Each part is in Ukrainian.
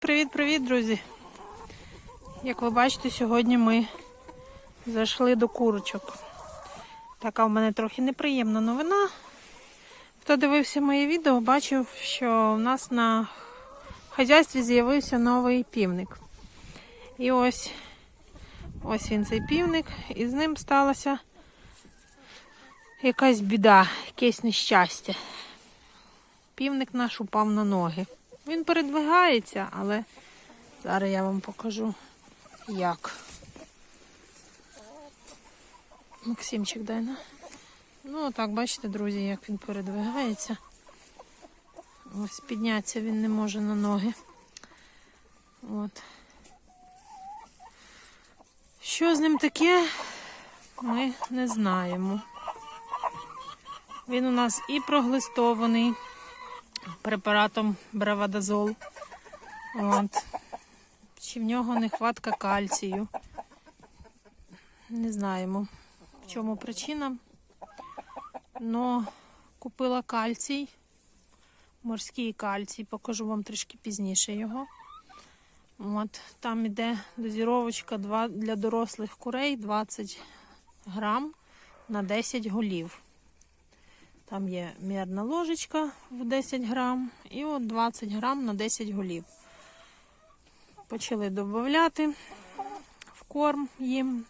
Привіт-привіт, друзі! Як ви бачите, сьогодні ми зайшли до курочок. Така в мене трохи неприємна новина. Хто дивився моє відео, бачив, що в нас на хазяйстві з'явився новий півник. І ось ось він цей півник, і з ним сталася якась біда, якесь нещастя. Півник наш упав на ноги. Він передвигається, але зараз я вам покажу, як. Максимчик, дай на. Ну, так, бачите, друзі, як він передвигається. Ось піднятися він не може на ноги. От. Що з ним таке, ми не знаємо. Він у нас і проглистований препаратом бравадазол. От. Чи в нього нехватка кальцію. Не знаємо, в чому причина. Но купила кальцій, морський кальцій, покажу вам трішки пізніше його. От, там іде дозіровочка для дорослих курей 20 грам на 10 голів. Там є мірна ложечка в 10 грам і от 20 грам на 10 голів. Почали додати в корм їм.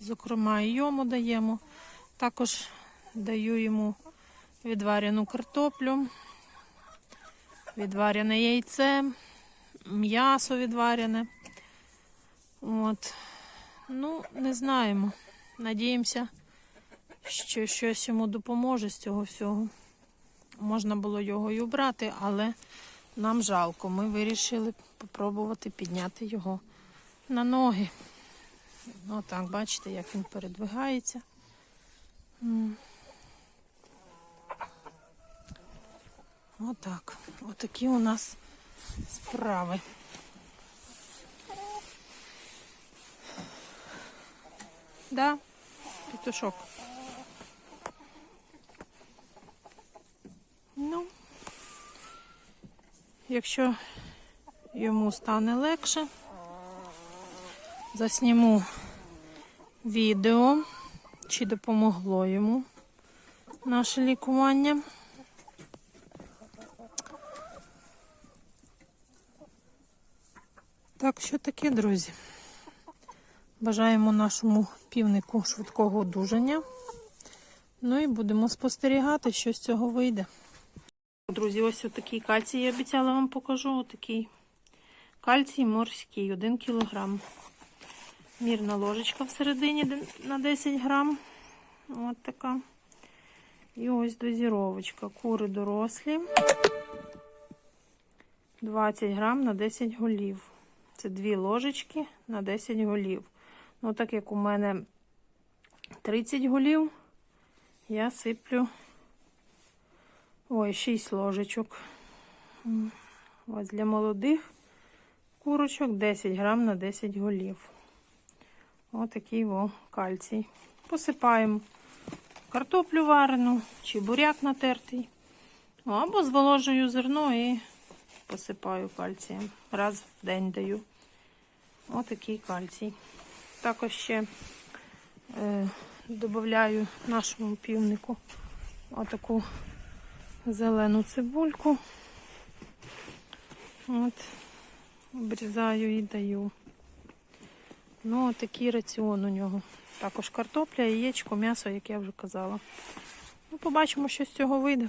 Зокрема, і йому даємо. Також даю йому відварену картоплю, відварене яйце, м'ясо відварене. От. Ну, не знаємо. Надіємося що щось йому допоможе з цього всього. Можна було його і убрати, але нам жалко. Ми вирішили спробувати підняти його на ноги. Отак, бачите, як він передвигається. Отак. Отакі у нас справи. Да, петушок. Ну, якщо йому стане легше, засніму відео, чи допомогло йому наше лікування. Так, що таке, друзі? Бажаємо нашому півнику швидкого одужання. Ну і будемо спостерігати, що з цього вийде. Друзі, ось отакий кальцій я обіцяла вам покажу. Отакий кальцій морський, 1 кг. Мірна ложечка всередині на 10 грам. От така. І ось дозіровочка. Кури дорослі. 20 грам на 10 голів. Це дві ложечки на 10 голів. Ну, так як у мене 30 голів, я сиплю ой, 6 ложечок. Ось для молодих курочок 10 грам на 10 голів. Отакий о кальцій. Посипаємо картоплю варену чи буряк натертий. Або зволожую зерно і посипаю кальцієм. Раз в день даю. Отакий кальцій. Також ще е, додаю нашому півнику отаку зелену цибульку. От, обрізаю і даю. Ну, такий раціон у нього. Також картопля, яєчко, м'ясо, як я вже казала. Ну, побачимо, що з цього вийде.